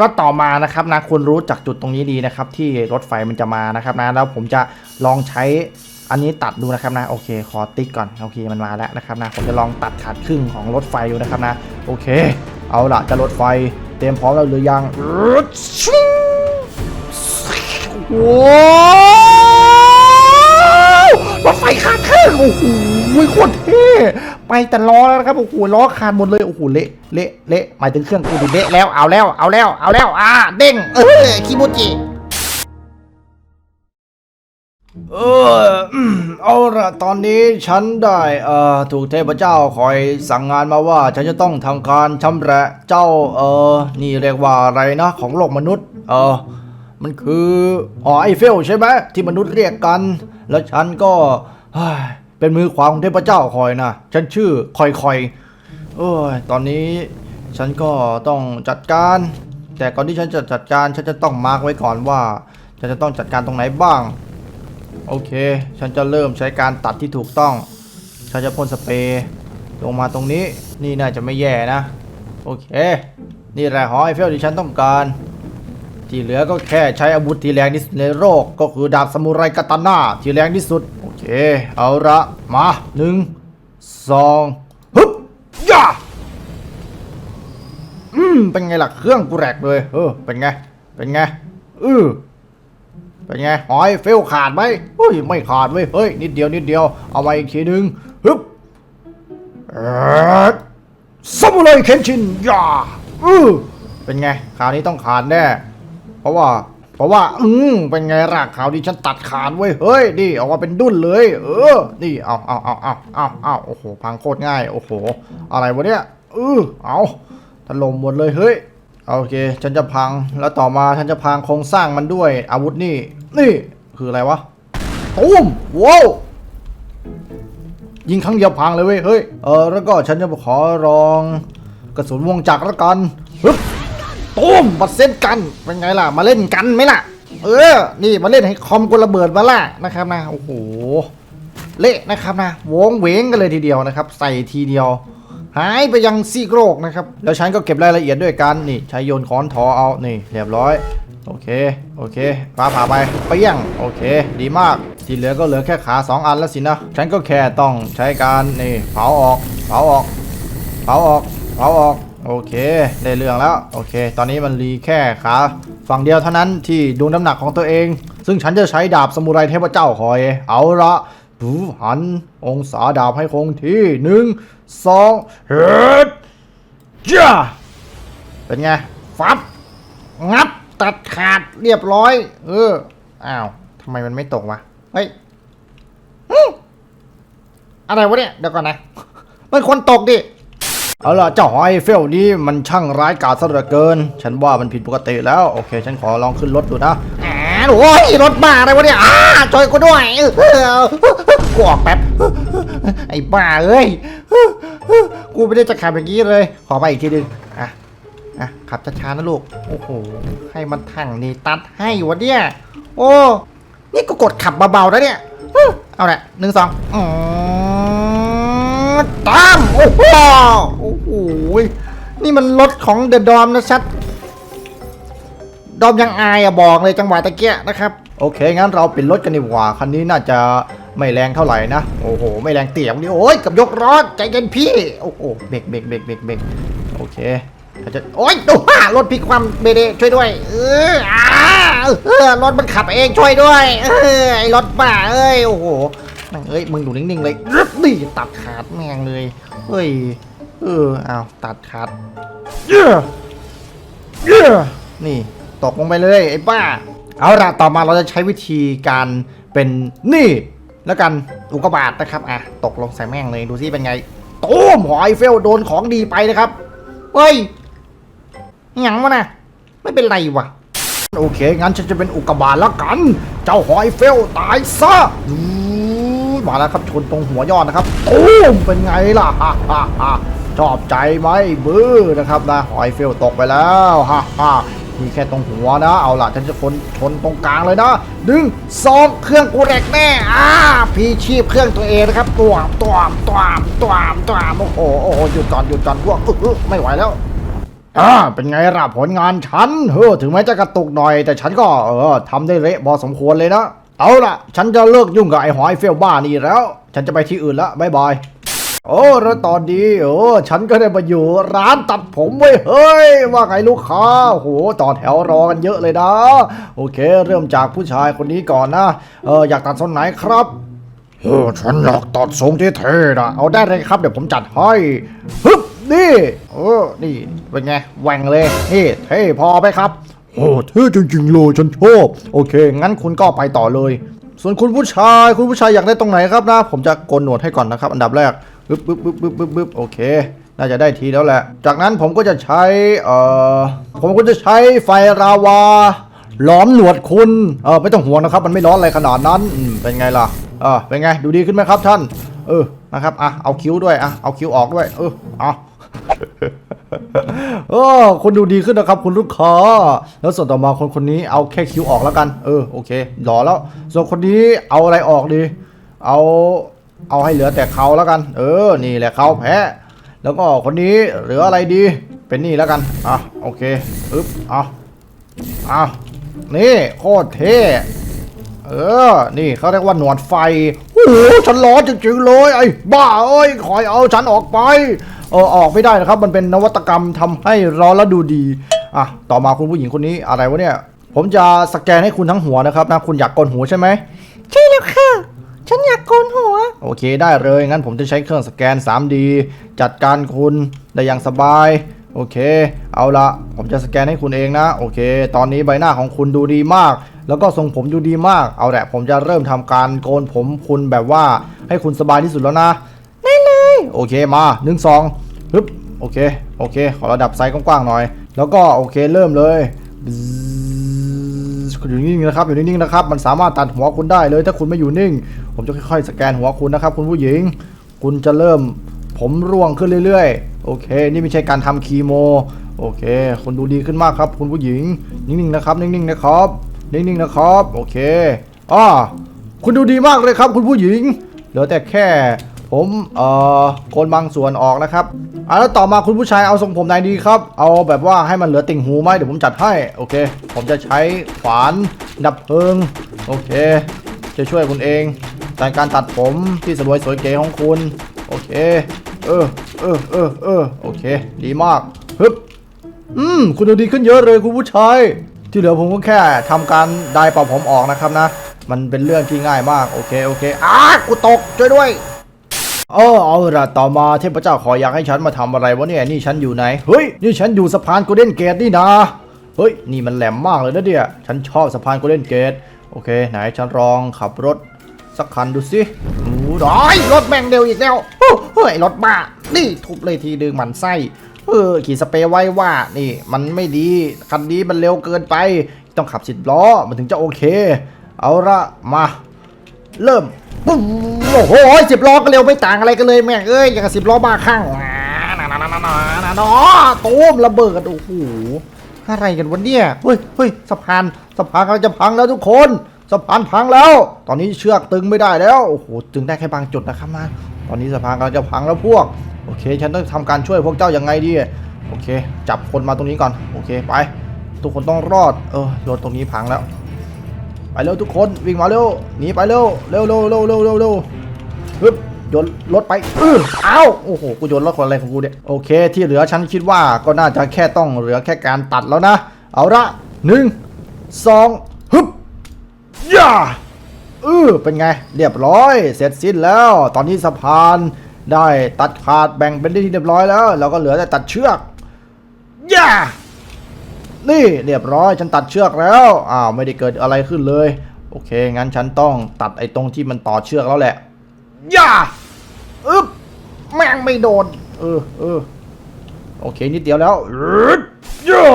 รถต่อมานะครับนะควรรู้จากจุดตรงนี้ดีนะครับ ที่รถไฟมันจะมานะครับนะแล้วผมจะลองใช้อันนี้ตัดดูนะครับนะโอเคขอติ๊กก่อนโอเคมันมาแล้วนะครับนะผมจะลองตัดขาดครึ่งของรถไฟดูนะครับนะโอเค เอาละจะรถไฟเตรียมพร้อมแล้วหรือยังโอ้ รถไฟขาดครึ่งโอ้โหโคตรเท่ไปแต่ล้อแล้วนะครับโอ้โหล้อขาดหมดเลยโอ้โหเละเละเละหมายถึงเครื่องกูดิเละแล้วเอาแล้วเอาแล้วเอาแล้วอ่าเด้งเออคิโมจิเอออืมเอาละตอนนี้ฉันได้เอ่อถูกเทพเจ้าคอยสั่งงานมาว่า ฉันจะต้องทำการชำระเจ้าเออนี่เรียกว่าอะไรนะของโลกมนุษย์ เออ มันคือหอไอเฟลใช่ไหมที่มนุษย์เรียกกัน แล้วฉันก็เป็นมือขวาของเทพเจ้าคอยนะฉันชื่อคอยคอยเอ้ยตอนนี้ฉันก็ต้องจัดการ แต่ก่อนที่ฉันจะจัดการฉันจะต้องมาร์กไว้ก่อนว่าฉันจะต้องจัดการตรงไหนบ้าง โอเค ฉันจะเริ่มใช้การตัดที่ถูกต้อง ฉันจะพ่นสเปรย์ลงมาตรงนี้นี่น่าจะไม่แย่นะ โอเค นี่แหละหอไอเฟลที่ฉันต้องการ ที่เหลือก็แค่ใช้อาวุธที่แรงที่สุดในโลกก็คือดาบซามูไรกาตาน่าที่แรงที่สุด โอเค เอาละมาหนึ่งสองฮึบย่าอืมเป็นไงล่ะเครื่องกูแรกเลยเออเป็นไง เป็นไงอือเป็นไงหอยเฟลขาดไหมเฮ้ยไม่ขาดเว้ยเฮ้ยนิดเดียวนิดเดียวเอาไว้อีกทีหนึ่งฮึบซามูไรเคนชินย่าอือเป็นไงคราวนี้ต้องขาดแน่ ราะว่า เพราะว่า อืมเป็นไงล่ะคราวนี้ฉันตัดขาดเว้ย เฮ้ย นี่ออกมาเป็นดุ้นเลย เออ นี่ เอาเอาเอาเอาเอาเอาโอ้โห พังโคตรง่าย โอ้โห อะไรวะเนี่ยเออเอาถล่มหมดเลย เฮ้ย โอเค ฉันจะพัง แล้วต่อมาฉันจะพังโครงสร้างมันด้วย อาวุธนี่ นี่ คืออะไรวะตุ้มว้าวยิงครั้งเดียวพังเลยเว้ย เฮ้ย เออ แล้วก็ฉันจะขอลองกระสุนวงจักรละกันฮึบ ตุ้มบัดเส้นกันเป็นไงล่ะ มาเล่นกันไหมล่ะ เออ นี่มาเล่นให้คอมกูระเบิดมาล่ะนะครับนะโอ้โหเละนะครับนะวงเวงกันเลยทีเดียวนะครับ ใส่ทีเดียว หายไปยังซีกโลกนะครับแล้วฉันก็เก็บรายละเอียดด้วยกันนี่ใช้โยนค้อนทอเอานี่เรียบร้อย โอเคโอเคฟ้าผ่าไปเปี้ยงโอเค ดีมากที่เหลือก็เหลือแค่ขา 2 อันแล้วสินะฉันก็แค่ต้องใช้การนี่เผาออกเผาออกเผาออกเผาออก โอเค ได้เรื่องแล้ว โอเค ตอนนี้มันรีแค่ขาฝั่งเดียวเท่านั้นที่ดูน้ำหนักของตัวเอง ซึ่งฉันจะใช้ดาบสมุไรเทพเจ้าคอย เอาละดูหันองศาดาบให้คงที่หนึ่งสองเฮ็ดจ้าเป็นไง ฟับ งับ ตัดขาดเรียบร้อย เออ อ้าวทำไมมันไม่ตกวะ เฮ้ยอะไรวะเนี่ย เดี๋ยวก่อนนะ มันควรตกดิ เอาล่ะเจ้าหอยเฟลนี้มันช่างร้ายกาจซะเหลือเกิน ฉันว่ามันผิดปกติแล้ว โอเค ฉันขอลองขึ้นรถดูนะแหมโอ้ยรถบ้าอะไรวะเนี่ยอ้าช่วยกูด้วยกูออกแป๊บ ไอ้บ้าเอ้ยกูไม่ได้จะขับอย่างนี้เลย ขอไปอีกทีนึงอะอะขับช้าๆนะลูก โอ้โห ให้มันทั้งนี่ตัดให้วะเนี่ย โอ้ นี่ก็กดขับเบาๆแล้วเนี่ย เอาละหนึ่งสองอืม ตาม โอ้โหโอ้โหนี่มันรถของเดอะดอมนะชัด ดอมยังอายอะบอกเลยจังหวะตะเกียนะครับ โอเค งั้นเราเปิดรถกันดีกว่า คันนี้น่าจะไม่แรงเท่าไหร่นะ โอ้โห ไม่แรงเตี่ยมดิโอ้ยกับยกรถใจเย็นพี่ โอ้โห เบรกเบรกเบรกเบรกเบรกโอเคถ้าจะโอ้ยดูว่ารถพลิกความเบเดช่วยด้วย เอออ่าเออรถมันขับเองช่วยด้วย เออไอรถบ้าเอ้ย โอ้โห แม่งเอ้ยมึงอยู่นิ่งๆเลยรึบนี่ตัดขาดแม่งเลยเฮ้ยเออเอาตัดขาดเย้เย้นี่ตกลงไปเลยไอ้บ้า เอาละต่อมาเราจะใช้วิธีการเป็นนี่แล้วกันอุกกาบาตนะครับอะตกลงใส่แม่งเลยดูซิเป็นไงตูมหอยเฟลโดนของดีไปนะครับเฮ้ยหยังวะนะไม่เป็นไรวะโอเคงั้นฉันจะเป็นอุกกาบาตแล้วกัน เจ้าหอยเฟลตายซะ มาแล้วครับชนตรงหัวยอดนะครับตูมเป็นไงล่ะฮ่าฮ่าฮ่าชอบใจไหมบื้อนะครับนะหอยเฟลตกไปแล้วฮ่าฮ่านี่แค่ตรงหัวนะ เอาล่ะฉันจะชนชนตรงกลางเลยนะหนึ่งสองเครื่องกูแรกแน่อ่าพีชีพเครื่องตัวเองนะครับตัวมตัวมตัวมตัวมตัวมโอ้โหโอ้โหหยุดก่อนหยุดก่อนพวกอึ๊ะอึ๊ะไม่ไหวแล้วอ่าเป็นไงล่ะผลงานฉันเออถึงแม้จะกระตุกหน่อย แต่ฉันก็เออทำได้เละพอสมควรเลยนะ เอาล่ะ ฉันจะเลิกยุ่งกับไอ้หอยเฟลบ้านี่แล้ว ฉันจะไปที่อื่นละบายบาย โอ้แล้วตอนนี้โอ้ฉันก็ได้มาอยู่ร้านตัดผมเว้ยเฮ้ย ว่าไงลูกค้าโอ้โหต่อแถวรอกันเยอะเลยนะ โอเค เริ่มจากผู้ชายคนนี้ก่อนนะ เอออยากตัดทรงไหนครับเออฉันอยากตัดทรงที่เท่นะเอาได้เลยครับเดี๋ยวผมจัดให้ฮึบนี่เออนี่เป็นไงแหว่งเลยนี่เท่พอไหมครับ โอ้เท่จริงๆเลยฉันชอบ โอเค งั้นคุณก็ไปต่อเลย ส่วนคุณผู้ชายคุณผู้ชายอยากได้ตรงไหนครับนะ ผมจะโกนหนวดให้ก่อนนะครับ อันดับแรกปึ๊บปึ๊บปึ๊บปึ๊บปึ๊บปึ๊บโอเค น่าจะได้ทีแล้วแหละ จากนั้นผมก็จะใช้เอ่อผมก็จะใช้ไฟราวาหลอมหนวดคุณเออไม่ต้องห่วงนะครับ มันไม่ร้อนอะไรขนาดนั้นเป็นไงล่ะเออเป็นไงดูดีขึ้นไหมครับท่าน เออนะครับอะเอาคิ้วด้วยอะเอาคิ้วออกด้วย เออเอา เออคนดูดีขึ้นนะครับ คุณลูกค้าแล้วส่วนต่อมาคนคนนี้เอาแค่คิ้วออกแล้วกัน เออโอเคหล่อแล้ว ส่วนคนนี้เอาอะไรออกดี เอาเอาให้เหลือแต่เขาแล้วกัน เออ นี่แหละเขาแพ้ แล้วก็คนนี้เหลืออะไรดี เป็นนี่แล้วกัน อะโอเคอึ๊บอาเอานี่โคตรเท่เออ นี่เขาเรียกว่าหนวดไฟ โอ้โห ฉันร้อนจริงๆเลย ไอ้บ้าเอ้ยคอยเอาฉันออกไป เออออกไม่ได้นะครับ มันเป็นนวัตกรรมทำให้ร้อนแล้วดูดีอะต่อมาคุณผู้หญิงคนนี้อะไรวะเนี่ย ผมจะสแกนให้คุณทั้งหัวนะครับนะคุณอยากโกนหัวใช่ไหมใช่แล้วค่ะ ฉันอยากโกนหัว โอเคได้เลยงั้นผมจะใช้เครื่องสแกน 3D จัดการคุณได้อย่างสบายโอเค เอาละผมจะสแกนให้คุณเองนะ โอเค ตอนนี้ใบหน้าของคุณดูดีมาก แล้วก็ทรงผมดูดีมาก เอาแหละ ผมจะเริ่มทำการโกนผมคุณแบบว่าให้คุณสบายที่สุดแล้วนะได้เลย โอเคมาหนึ่งสองฮึบโอเคโอเค ขอระดับไซส์กว้างๆหน่อย แล้วก็โอเคเริ่มเลยอยู่นิ่งๆนะครับอยู่นิ่งๆนะครับ มันสามารถตัดหัวคุณได้เลย ถ้าคุณไม่อยู่นิ่ง ผมจะค่อยๆ สแกนหัวคุณนะครับ คุณผู้หญิง คุณจะเริ่ม ผมร่วงขึ้นเรื่อยๆ โอเค นี่ไม่ใช่การทำคีโม โอเค คุณดูดีขึ้นมากครับ คุณผู้หญิง นิ่งๆนะครับ นิ่งๆนะครับ นิ่งๆนะครับ โอเคอ่าคุณดูดีมากเลยครับ คุณผู้หญิง เหลือแต่แค่ ผมเอ่อโกนบางส่วนออกนะครับอะแล้วต่อมาคุณผู้ชายเอาทรงผมไหนดีครับ เอาแบบว่าให้มันเหลือติ่งหูไหมเดี๋ยวผมจัดให้โอเค ผมจะใช้ขวานดับเพลิงโอเค จะช่วยคุณเองในการตัดผมที่สวยสวยเก๋ของคุณโอเคเออเออเออเออโอเค ดีมากฮึบอืมคุณดูดีขึ้นเยอะเลยคุณผู้ชายที่เหลือผมก็แค่ทำการไดร์เป่าผมออกนะครับนะ มันเป็นเรื่องที่ง่ายมากโอเคโอเคอ้ากูตกช่วยด้วย เออเอาละต่อมาเทพเจ้าขออยากให้ฉันมาทำอะไรวะเนี่ยนี่ฉันอยู่ไหนเฮ้ยนี่ฉันอยู่สะพานโกลเด้นเกตนี่นะเฮ้ยนี่มันแหลมมากเลยนะเดียฉันชอบสะพานโกลเด้นเกตโอเค ไหนฉันลองขับรถสักคันดูสิโอ้โหร้อยรถแม่งเร็วอีกแล้วเฮ้ยรถบ้านี่ทุบเลยทีดึงหมันไส้เออขี่สเปรย์ไว้ว่านี่ มันไม่ดีคันนี้มันเร็วเกินไป ต้องขับสิบล้อมันถึงจะโอเค เอาละมา เริ่มปุ๊บโอ้โหสิบล้อก็เร็วไม่ต่างอะไรกันเลยแม่เอ้ยอย่างกับสิบล้อบ้าข้างนานานานานานตูมระเบิดโอ้โหอะไรกันวะเนี่ยเฮ้ยเฮ้ยสะพานสะพานกำลังจะพังแล้วทุกคนสะพานพังแล้ว ตอนนี้เชือกตึงไม่ได้แล้วโอ้โหตึงได้แค่บางจุดนะครับนะตอนนี้สะพานกำลังจะพังแล้วพวกโอเค ฉันต้องทำการช่วยพวกเจ้ายังไงดีโอเค จับคนมาตรงนี้ก่อนโอเคไป ทุกคนต้องรอดเออโดนตรงนี้พังแล้ว ไปเร็วทุกคนวิ่งมาเร็วหนีไปเร็วเร็วเร็วเร็วเร็วเร็วเร็วฮึบโยนรถไปเอออ้าโอ้โหกูโยนรถคนอะไรของกูเนี่ยโอเค ที่เหลือฉันคิดว่าก็น่าจะแค่ต้องเหลือแค่การตัดแล้วนะ เอาละหนึ่งสองฮึบย่าเออเป็นไง เรียบร้อยเสร็จสิ้นแล้ว ตอนนี้สะพานได้ตัดขาดแบ่งเป็นที่เรียบร้อยแล้ว เราก็เหลือแต่ตัดเชือกย่า นี่เรียบร้อยฉันตัดเชือกแล้วอ้าวไม่ได้เกิดอะไรขึ้นเลย โอเค งั้นฉันต้องตัดไอ้ตรงที่มันต่อเชือกแล้วแหละย่าอึ๊บแม่งไม่โดนเออเออโอเคนิดเดียวแล้วอึ๊ดย่า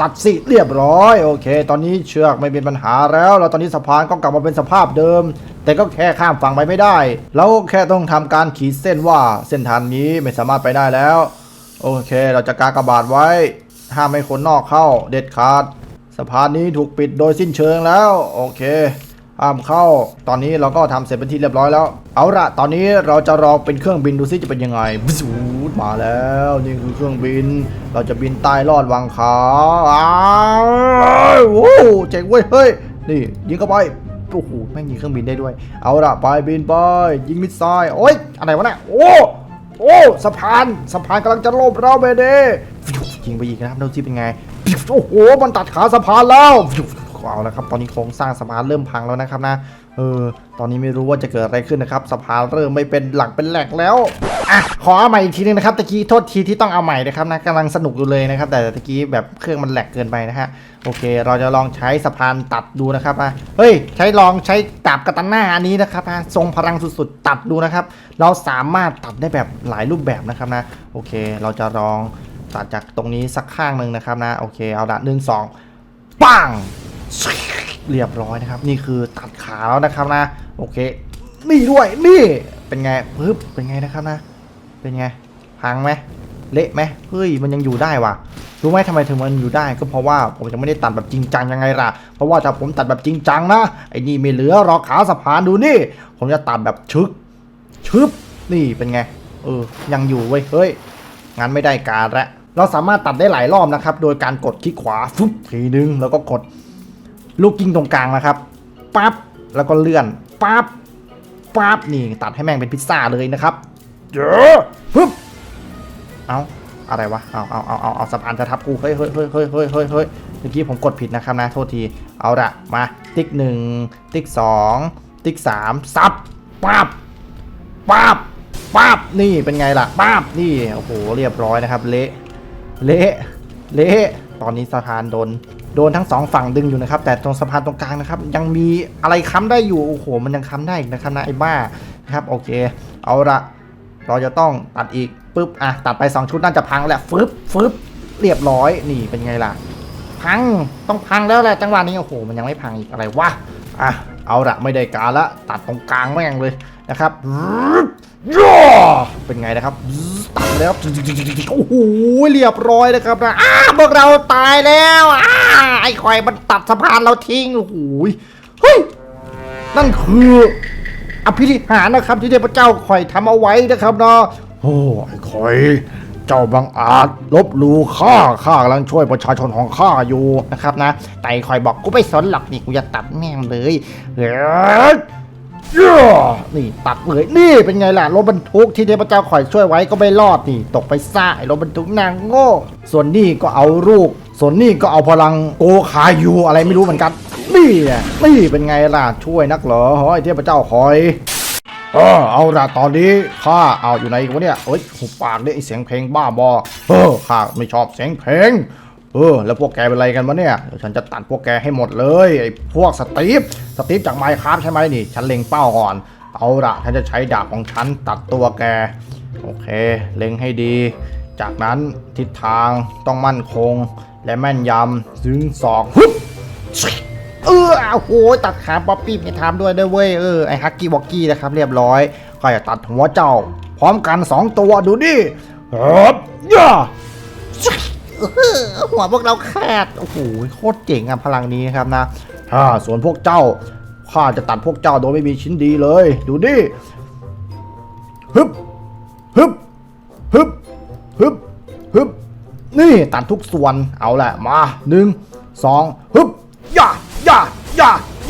ตัดสิเรียบร้อย โอเค ตอนนี้เชือกไม่เป็นปัญหาแล้วแล้วตอนนี้สะพานก็กลับมาเป็นสภาพเดิม แต่ก็แค่ข้ามฝั่งไปไม่ได้ เราแค่ต้องทำการขีดเส้นว่าเส้นทางนี้ไม่สามารถไปได้แล้ว โอเค เราจะกากระบาทไว้ ห้ามให้คนนอกเข้าเด็ดขาด สะพานนี้ถูกปิดโดยสิ้นเชิงแล้ว โอเคห้ามเข้า ตอนนี้เราก็ทำเสร็จเป็นที่เรียบร้อยแล้ว เอาละตอนนี้เราจะลอเป็นเครื่องบินดูซิจะเป็นยังไงสูดมาแล้วนี่คือเครื่องบิน เราจะบินใต้ลอดวังขาอ้าวโอ้เจ๋งเว้ยเฮ้ยนี่ยิงเข้าไปโอ้โหแม่งยิงเครื่องบินได้ด้วย เอาละไปบินไปยิงมิสไซล์โอ้ยอะไรวะเนี่ยโอ้โอ้สะพานสะพานกำลังจะล่มเราเบเด ยิงไปอีกนะครับดูซิเป็นไงโอ้โหมันตัดขาสะพานแล้วเอาละครับตอนนี้โครงสร้างสะพานเริ่มพังแล้วนะครับนะเออตอนนี้ไม่รู้ว่าจะเกิดอะไรขึ้นนะครับสะพานเริ่มไม่เป็นหลักเป็นแหลกแล้วอะขอเอาใหม่อีกทีนึงนะครับตะกี้โทษทีที่ต้องเอาใหม่นะครับนะกำลังสนุกอยู่เลยนะครับ แต่ตะกี้แบบเครื่องมันแหลกเกินไปนะฮะโอเค เราจะลองใช้สะพานตัดดูนะครับอะเฮ้ยใช้ลองใช้ดาบกระตันหน้าอันนี้นะครับอะทรงพลังสุดๆ ตัดดูนะครับ เราสามารถตัดได้แบบหลายรูปแบบนะครับนะโอเค เราจะลอง ตัดจากตรงนี้สักข้างหนึ่งนะครับนะโอเคเอาละหนึ่งสองปังเรียบร้อยนะครับ นี่คือตัดขาแล้วนะครับนะ โอเค นี่ด้วยนี่เป็นไงปึ๊บเป็นไงนะครับนะ เป็นไงพังไหมเละไหมเฮ้ยมันยังอยู่ได้ว่ะรู้ไหมทำไมถึงมันอยู่ได้ก็เพราะว่าผมยังไม่ได้ตัดแบบจริงจังยังไงล่ะ เพราะว่าถ้าผมตัดแบบจริงจังนะไอ้นี่ไม่เหลือรอขาสะพานดูนี่ ผมจะตัดแบบชึกชึบนี่เป็นไงเออยังอยู่เว้ยเฮ้ยงั้นไม่ได้การละ เราสามารถตัดได้หลายรอบนะครับ โดยการกดคลิกขวาฟึบทีนึง แล้วก็กดลูกกิ้งตรงกลางนะครับปั๊บแล้วก็เลื่อนปั๊บปั๊บนี่ตัดให้แม่งเป็นพิซซ่าเลยนะครับเยอะปึ๊บเอาอะไรวะเอาเอาเอาเอาเอาสะพานจะทับกูเฮ้ยเฮ้ยเฮ้ยเฮ้ยเฮ้ยเฮ้ยเฮ้ยเมื่อกี้ผมกดผิดนะครับนะโทษทีเอาละมาติ๊กหนึ่งติ๊กสองติ๊กสามซับปั๊บปั๊บปั๊บนี่เป็นไงล่ะปั๊บนี่โอ้โหเรียบร้อยนะครับเละ เละเละตอนนี้สะพานโดนโดนทั้งสองฝั่งดึงอยู่นะครับ แต่ตรงสะพานตรงกลางนะครับ ยังมีอะไรค้ำได้อยู่โอ้โหมันยังค้ำได้อีกนะครับนะไอ้บ้านะครับโอเค เอาละเราจะต้องตัดอีกปึ๊บอะตัดไป 2 ชุดน่าจะพังแหละฟึบฟึบเรียบร้อยนี่เป็นไงล่ะ พังต้องพังแล้วแหละจังหวะนี้โอ้โหมันยังไม่พังอีกอะไรวะอะ เอาละไม่ได้การละตัดตรงกลางแม่งเลยนะครับย่อเป็นไงนะครับ ตัดแล้วโอ้โหเรียบร้อยนะครับนะอ้าพวกเราตายแล้วอ้าไอ้คอยมันตัดสะพานเราทิ้งโอ้โหเฮ้ยนั่นคืออภิธิหารนะครับที่เทพเจ้าคอยทำเอาไว้นะครับเนาะโอ้ไอ้คอย เจ้าบังอาจลบลู่ข้าข้ากำลังช่วยประชาชนของข้าอยู่นะครับนะแต่ไอ้คอยบอกกูไม่สนหรอกนี่กูจะตัดแม่งเลยเฮ้ยนี่ตัดเลยนี่เป็นไงล่ะรถบรรทุกที่เทพเจ้าคอยช่วยไว้ก็ไม่รอดนี่ ตกไปซ่ารถบรรทุกนางโง่ ส่วนนี่ก็เอาลูก ส่วนนี่ก็เอาพลังโกคายูอะไรไม่รู้เหมือนกัน นี่นี่เป็นไงล่ะช่วยนักเหรอเฮ้ยเทพเจ้าคอย เออเอาละตอนนี้ข้าเอาอยู่ไหนวะเนี่ยเอ้ยหุบปากเนี่ยไอเสียงเพลงบ้าบอเออข้าไม่ชอบเสียงเพลงเออแล้วพวกแกเป็นไรกันวะเนี่ยเดี๋ยวฉันจะตัดพวกแกให้หมดเลยไอ้พวกสตีฟสตีฟจากไมค์ครับใช่ไหมนี่ ฉันเล็งเป้าก่อนเอาละฉันจะใช้ดาบของฉันตัดตัวแก โอเค เล็งให้ดี จากนั้นทิศทางต้องมั่นคงและแม่นยำถึงสองฮึบ เออโอ้โหตัดขาป๊อปปี้ไปทำด้วยด้วยเว้ยเออไอฮักกี้บอกกี้นะครับเรียบร้อยก็จะตัดหัวเจ้า พร้อมกัน 2 ตัวดูดิครับย่าหัวพวกเราขาดโอ้โหโคตรเจ๋งอะพลังนี้นะครับนะอ่าส่วนพวกเจ้าข้าจะตัดพวกเจ้าโดยไม่มีชิ้นดีเลย ดูดิฮึบฮึบฮึบฮึบฮึบนี่ตัดทุกส่วนเอาแหละมาหนึ่งสองฮึบ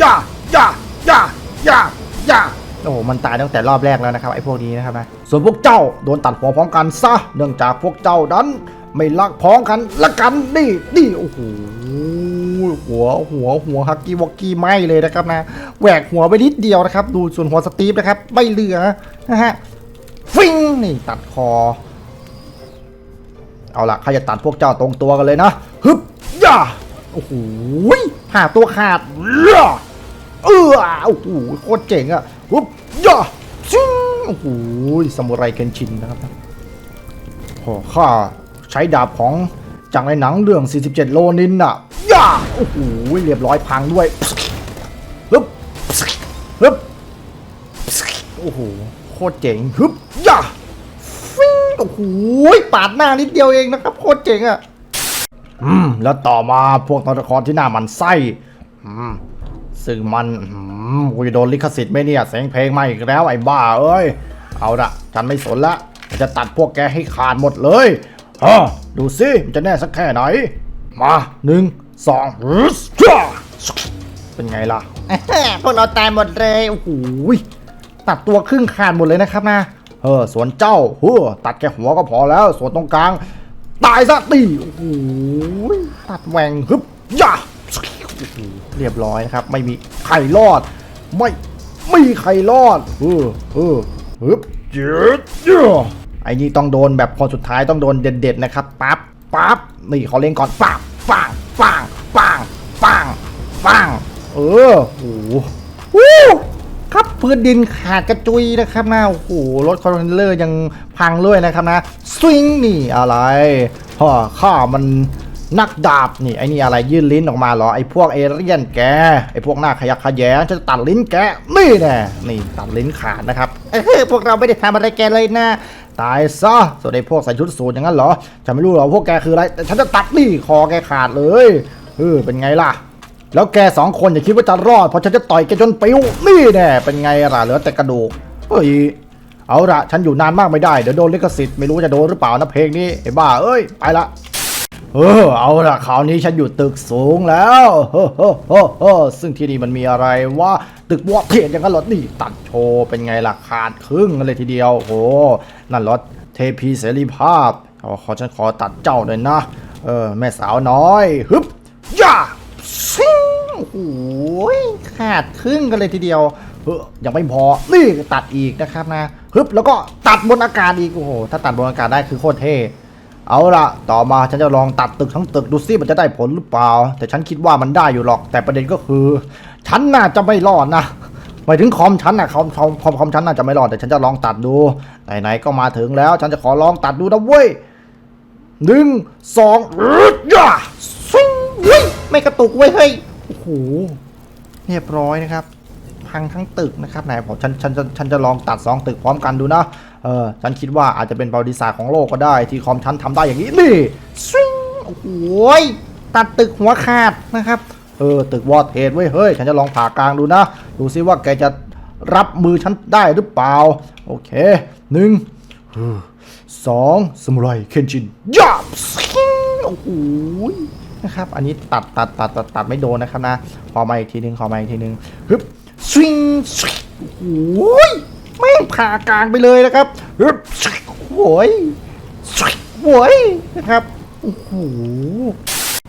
ย่าย่าย่าย่าย่าย่าโอ้โห มันตายตั้งแต่รอบแรกแล้วนะครับไอ้พวกนี้นะครับนะ ส่วนพวกเจ้าโดนตัดหัวพร้อมกันซะ เนื่องจากพวกเจ้านั้นไม่รักพ้องกันละกันนี่นี่โอ้โหหัวหัวหัวฮักกี้วอกกี้ไหมเลยนะครับนะแหวกหัวไปนิดเดียวนะครับ ดูส่วนหัวสตีฟนะครับไม่เหลือนะฮะฟิงนี่ตัดคอ เอาละข้าจะตัดพวกเจ้าตรงตัวกันเลยนะฮึบย่าโอ้โหผ่าตัวขาดย่า เออโอ้โหโคตรเจ๋งอะฮึบย่าซิงโอ้โหซามูไรเคนชินนะครับโอ้ข้าใช้ดาบของจากในหนังเรื่อง 47 โลนินน่ะย่าโอ้โหเรียบร้อยพังด้วยฮึบฮึบโอ้โหโคตรเจ๋งฮึบย่าฟิงโอ้โหปาดหน้านิดเดียวเองนะครับโคตรเจ๋งอะ่ะอืมแล้วต่อมาพวกตอนละครที่หน้ามันไส้อืม ซึ่งมันอืมกูจะโดนลิขสิทธิ์ไหมเนี่ยเสียงเพลงมาอีกแล้วไอ้บ้าเอ้ย เอาละฉันไม่สนละจะตัดพวกแกให้ขาดหมดเลยฮะดูสิมันจะแน่สักแค่ไหน มาหนึ่งสองฮึสจ้าเป็นไงล่ะพวกเราตายหมดเลยโอ้โหยตัดตัวครึ่งขาดหมดเลยนะครับนะเออส่วนเจ้าเฮ้อตัดแค่หัวก็พอแล้ว ส่วนตรงกลาง ตายซะตีโอ้โหยตัดแหว่งฮึบย่าโอ้โห เรียบร้อยนะครับ ไม่มีใครรอด ไม่ไม่มีใครรอด เออเออฮึบเจ็ดย่าไอ้นี่ต้องโดนแบบคนสุดท้ายต้องโดนเด็ดๆนะครับปั๊บปั๊บนี่เขาเล่นก่อนปั๊บปังปังปังปังปังเออโอ้โหครับพื้นดินขาดกระจุยนะครับนะโอ้โหรถคอนเทนเนอร์ยังพังเลยนะครับนะสวิงนี่อะไรฮ่อข้ามัน นักดาบนี่ไอ้นี่อะไรยื่นลิ้นออกมาเหรอไอ้พวกเอเลี่ยนแกไอ้พวกหน้าขยักขยแยงจะตัดลิ้นแกนี่แน่นี่ตัดลิ้นขาดนะครับเออพวกเราไม่ได้ทำอะไรแกเลยนะตายซะส่วนไอ้พวกใส่ชุดสูทอย่างนั้นเหรอฉันไม่รู้หรอกพวกแกคืออะไรแต่ฉันจะตัดนี่คอแกขาดเลยเออเป็นไงล่ะ แล้วแกสองคนอย่าคิดว่าจะรอดเพราะฉันจะต่อยแกจนปิวนี่แน่เป็นไงล่ะเหลือแต่กระดูกเฮ้ยเอาละฉันอยู่นานมากไม่ได้เดี๋ยวโดนลิขสิทธิ์ไม่รู้จะโดนหรือเปล่านะเพลงนี้ไอ้บ้าเอ้ยไปละ เออเอาละคราวนี้ฉันอยู่ตึกสูงแล้วเฮ้อเฮ้อเฮ้อเฮ้อซึ่งที่นี่มันมีอะไรว่าตึกวอเทนอย่างนั้นเหรอนี่ตัดโชว์เป็นไงล่ะขาดครึ่งเลยทีเดียวโอ้โหนั่นรถเทพีเสรีภาพขอขอฉันขอตัดเจ้าหน่อยนะเออแม่สาวน้อยฮึบย่าซิงโอ้โหขาดครึ่งกันเลยทีเดียวเฮ้ยยังไม่พอนี่ตัดอีกนะครับนะฮึบแล้วก็ตัดบนอากาศอีกโอ้โหถ้าตัดบนอากาศได้คือโคตรเท่ เอาละต่อมาฉันจะลองตัดตึกทั้งตึกดูซิมันจะได้ผลหรือเปล่า แต่ฉันคิดว่ามันได้อยู่หรอก แต่ประเด็นก็คือ ฉันน่าจะไม่รอดนะหมายถึงคอมฉันนะคอมคอมคอมคอมฉันน่าจะไม่รอดแต่ฉันจะลองตัดดูไหนๆก็มาถึงแล้ว ฉันจะขอลองตัดดูนะเว้ยหนึ่งสองอึดย่าซิงเฮ้ยไม่กระตุกเว้ยเฮ้ยโอ้โหเรียบร้อยนะครับ พังทั้งตึกนะครับไหนผมฉันฉันฉันฉันจะลองตัด2ตึกพร้อมกันดูนะ เออฉันคิดว่าอาจจะเป็นประวัติศาสตร์ของโลกก็ได้ ที่คอมฉันทำได้อย่างนี้นี่ซิงโอ้โหยตัดตึกหัวขาดนะครับเออตึกวอร์เทสเว้ยเฮ้ยฉันจะลองผ่ากลางดูนะ ดูซิว่าแกจะรับมือฉันได้หรือเปล่า โอเคหนึ่งสองสมุไรเคนชินยับซิงโอ้โหนะครับ อันนี้ตัดตัดตัดตัดตัดไม่โดนนะครับนะ ขอมาอีกทีหนึ่งขอมาอีกทีหนึ่งฮึบสวิงโอ้โหแม่ผ่ากลางไปเลยนะครับฮึบสวิงโอ้ยสวิงโอ้ยนะครับโอ้โห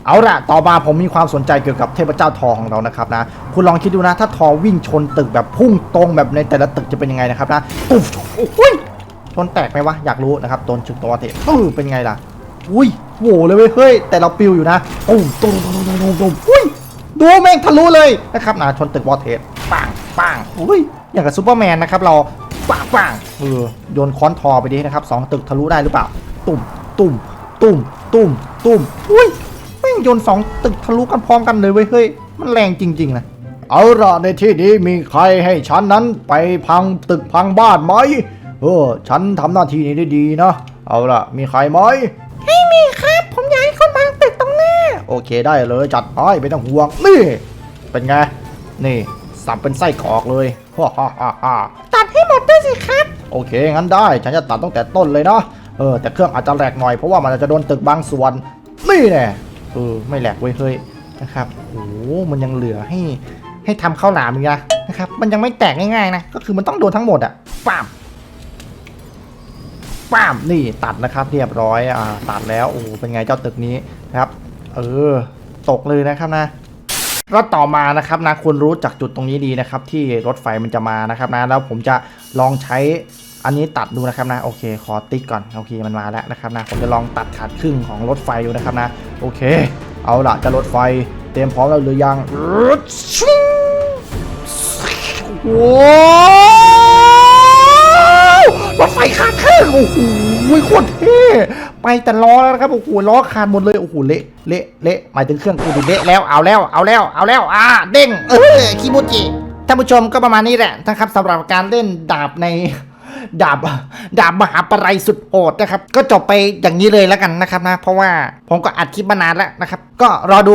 เอาละต่อมาผมมีความสนใจเกี่ยวกับเทพเจ้าทองของเรานะครับนะ คุณลองคิดดูนะ ถ้าทอวิ่งชนตึกแบบพุ่งตรงแบบในแต่ละตึกจะเป็นยังไงนะครับนะตุ๊บโอ้ยชนแตกไหมวะ อยากรู้นะครับโดนชึกตัวเตะเออเป็นไงล่ะ อุ้ยโหเลยเว้ยเฮ้ย แต่เราปิวอยู่นะตุ้ตุ้มตุ้มตุ้มตุ้มอุ้ยดูแม่งทะลุเลยนะครับนะชนตึกวอเทสปังปัง อุ้ยอย่างกับซูเปอร์แมนนะครับเราปังปังเออโยนค้อนทอไปดินะครับสองตึกทะลุได้หรือเปล่า ตุ่มตุ่มตุ่มตุ่มตุ่มอุ้ยแม่งโยนสองตึกทะลุกันพร้อมกันเลยเว้ยเฮ้ยมันแรงจริงๆนะเอาละในที่นี้มีใครให้ฉันนั้นไปพังตึกพังบ้านไหมเออฉันทำหน้าที่นี้ได้ดีนะ เอาละมีใครไหมไม่มีครับ ผมอยากให้คนพังตึกตรงหน้าโอเคได้เลยจัดไปไม่ต้องห่วงนี่เป็นไงนี่ สับเป็นไส้กรอกเลยฮ่าฮ่าฮ่าฮ่าตัดให้หมดด้วยสิครับ โอเค งั้นได้ ฉันจะตัดตั้งแต่ต้นเลยนะเออ แต่เครื่องอาจจะแหลกหน่อย เพราะว่ามันอาจจะโดนตึกบางส่วน นี่แน่เออ ไม่แหลกเว้ย เฮ้ย นะครับ โอ้โหมันยังเหลือให้ ให้ทำข้าวหลามอีกนะนะครับ มันยังไม่แตกง่ายๆนะ ก็คือมันต้องโดนทั้งหมดอะป้ามป้ามนี่ตัดนะครับเรียบร้อยอ่าตัดแล้วโอ้โหเป็นไงเจ้าตึกนี้นะครับ เออ ตกเลยนะครับนะ แล้วต่อมานะครับนะคุณรู้จากจุดตรงนี้ดีนะครับ ที่รถไฟมันจะมานะครับนะแล้วผมจะลองใช้อันนี้ตัดดูนะครับนะโอเคขอติ๊กก่อนโอเคมันมาแล้วนะครับนะผมจะลองตัดขาดครึ่งของรถไฟดูนะครับนะโอเค เอาละจะรถไฟเตรียมพร้อมแล้วหรือยังโว้าวรถไฟขาดครึ่งโอ้โห้ยโคตรเท่ไปแต่ล้อแล้วครับโอ้โหล้อขาดหมดเลยโอ้โหเละเละเละหมายถึงเครื่องกูดิเละแล้วเอาแล้วเอาแล้วเอาแล้วอ่าเด้งเออคิโมจิท่านผู้ชมก็ประมาณนี้แหละนะครับสำหรับการเล่นดาบในดาบดาบมหาปรายสุดโหดนะครับ ก็จบไปอย่างนี้เลยแล้วกันนะครับนะ เพราะว่าผมก็อัดคลิปมานานแล้วนะครับ ก็รอดู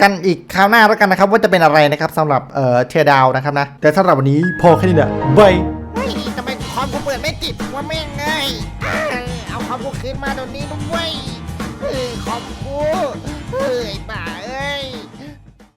กันอีกคราวหน้าแล้วกันนะครับ ว่าจะเป็นอะไรนะครับสำหรับเอ่อเทีดาวนะครับนะ แต่สำหรับวันนี้พอแค่นี้แหละบายทำไมคอมผมเปิดไม่ติดว่าแม่ง อมกูขึ้นมาตอนนี้ด้วยเฮ้ยขอบกูเฮ้ยบ้า